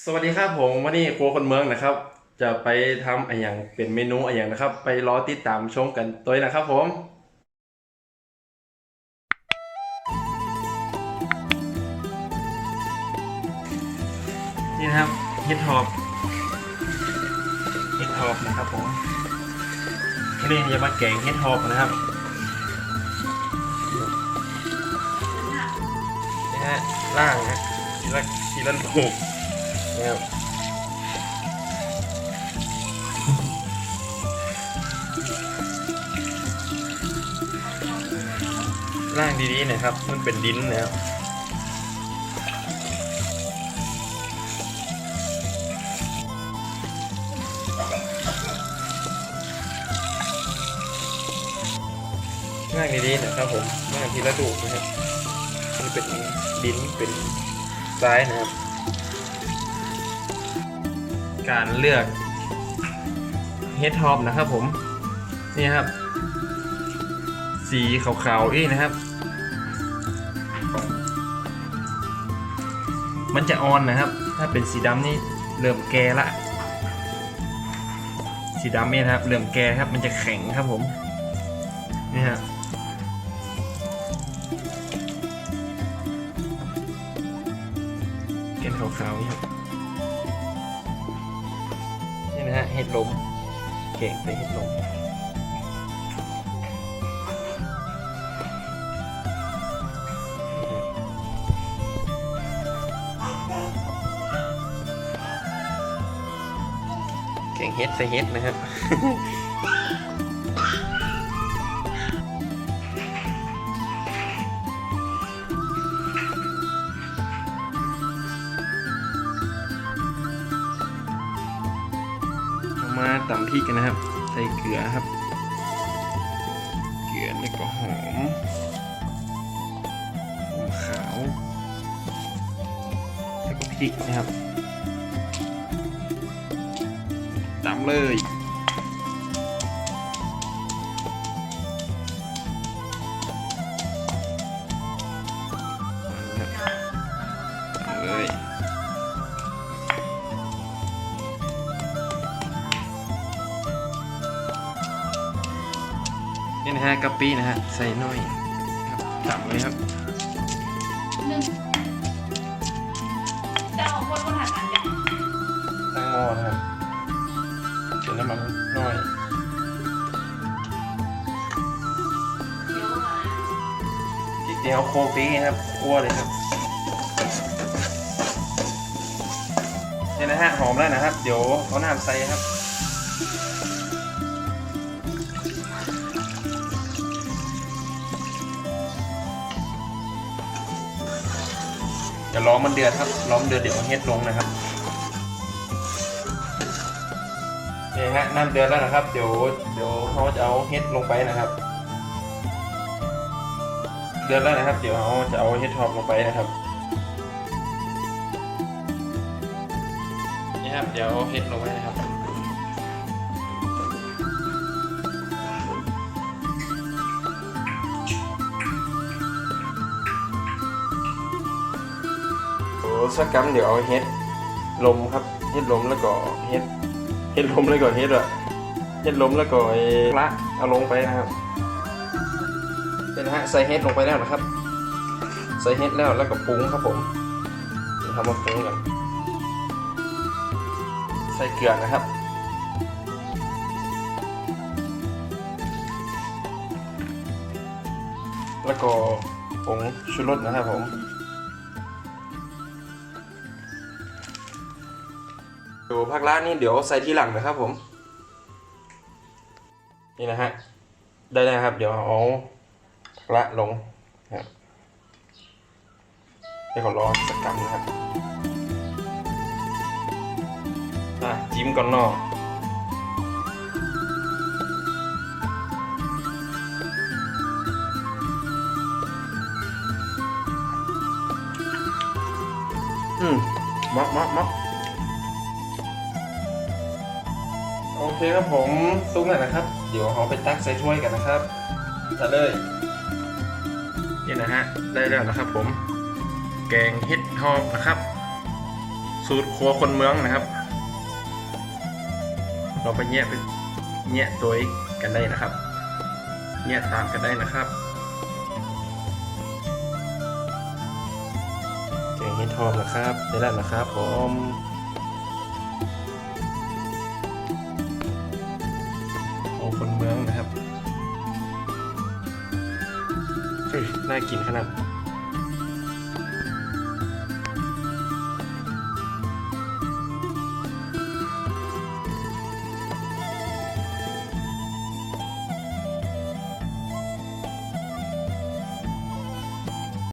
สวัสดีครับผมวันนี้ครัวคนเมืองนะครับ จะไปทำอะไรอย่างเป็นเมนูอะไรอย่างนะครับ ไปรอติดตามชมกันตัวนะครับผมนี่นะครับเฮ็ดทอบเฮ็ดทอบนะครับผมวันนี้จะมาแกงเฮ็ดทอบนะครับนี่ฮะล่างนะทีละทีละลูก นะครับล่างดีๆนะครับ มันเป็นดินนะครับล่างดีๆนะครับผมล่างทีละดูกนะครับมันเป็นดินเป็นทรายนะครับ การเลือกเฮดท็อปนะครับผม นี่ครับ สีขาวๆอีนะครับ มันจะออนนะครับ ถ้าเป็นสีดำนี่เริ่มแก่ละ สีดำเนี่ยนะครับ เริ่มแก่ครับ มันจะแข็งครับผม นี่ฮะเกนขาวๆนี่ครับ นะฮะเห็ดลมเก่งไปเห็ดลมเก่งเฮ็ดใส่เฮ็ดนะครับ ตำพริกกันนะครับ ใส่เกลือครับ เกลือแล้วก็หอมหอมขาว แล้วก็พริกนะครับตำเลย นี่นะฮะกะปินะฮะใส่หน่อยครับตับเลยครับหนึ่งเจ้าคนคนหันอันอย่างตั้งหม้อนะครับเดี๋ยวน้ำมันหน่อยเดี๋ยวมาพริกเดียวโคปีครับคั่วเลยครับเนี่ยนะฮะหอมแล้วนะครับ เดี๋ยวเอาน้ำใส่ครับ จะล้อมันเดือดครับล้อมเดือดเดี๋ยวมันเฮ็ดลงนะครับนี่ฮะน้ำเดือดแล้วนะครับ เดี๋ยวเดี๋ยวเขาจะเอาเฮ็ดลงไปนะครับ เดือดแล้วนะครับ เดี๋ยวเขาจะเอาเฮ็ดทอปลงไปนะครับนี่ครับเดี๋ยวเฮ็ดลงไปนะครับ โอ้สักกำเดี๋ยวเอาเฮ็ดลมครับเฮ็ดลมแล้วก็เฮ็ดเฮ็ดลมแล้วก็เฮ็ดอะเฮ็ดลมแล้วก็ไอ้ละเอาลงไปนะครับเป็นะฮะใส่เฮ็ดลงไปแล้วนะครับ ใส่เฮ็ดแล้วแล้วก็ปรุงครับผมทำมาปรุงกันใส่เกลือนะครับแล้วก็ผงชูรสนะครับผม ดูภาคร้านนี่เดี๋ยวใส่ทีหลังนะครับผม นี่นะฮะ ได้แล้วครับ เดี๋ยวเอาละลงนะครับให้เขารอสักกรัมนะครับอะจิ้มก่อนเนอกอืมมักมักมัก โอเคครับผมซุปหน่อยนะครับ เดี๋ยวเอาไปตักใส่ถ้วยกันนะครับจะเลยนี่นะฮะได้แล้วนะครับผม แกงเห็ดทอบนะครับ สูตรครัวคนเมืองนะครับ เราไปแยะไปแยะตัวเองกันได้นะครับแยะตามกันได้นะครับแกงเห็ดหอมนะครับได้แล้วนะครับผม ของคนเมืองนะครับน่ากินขนาด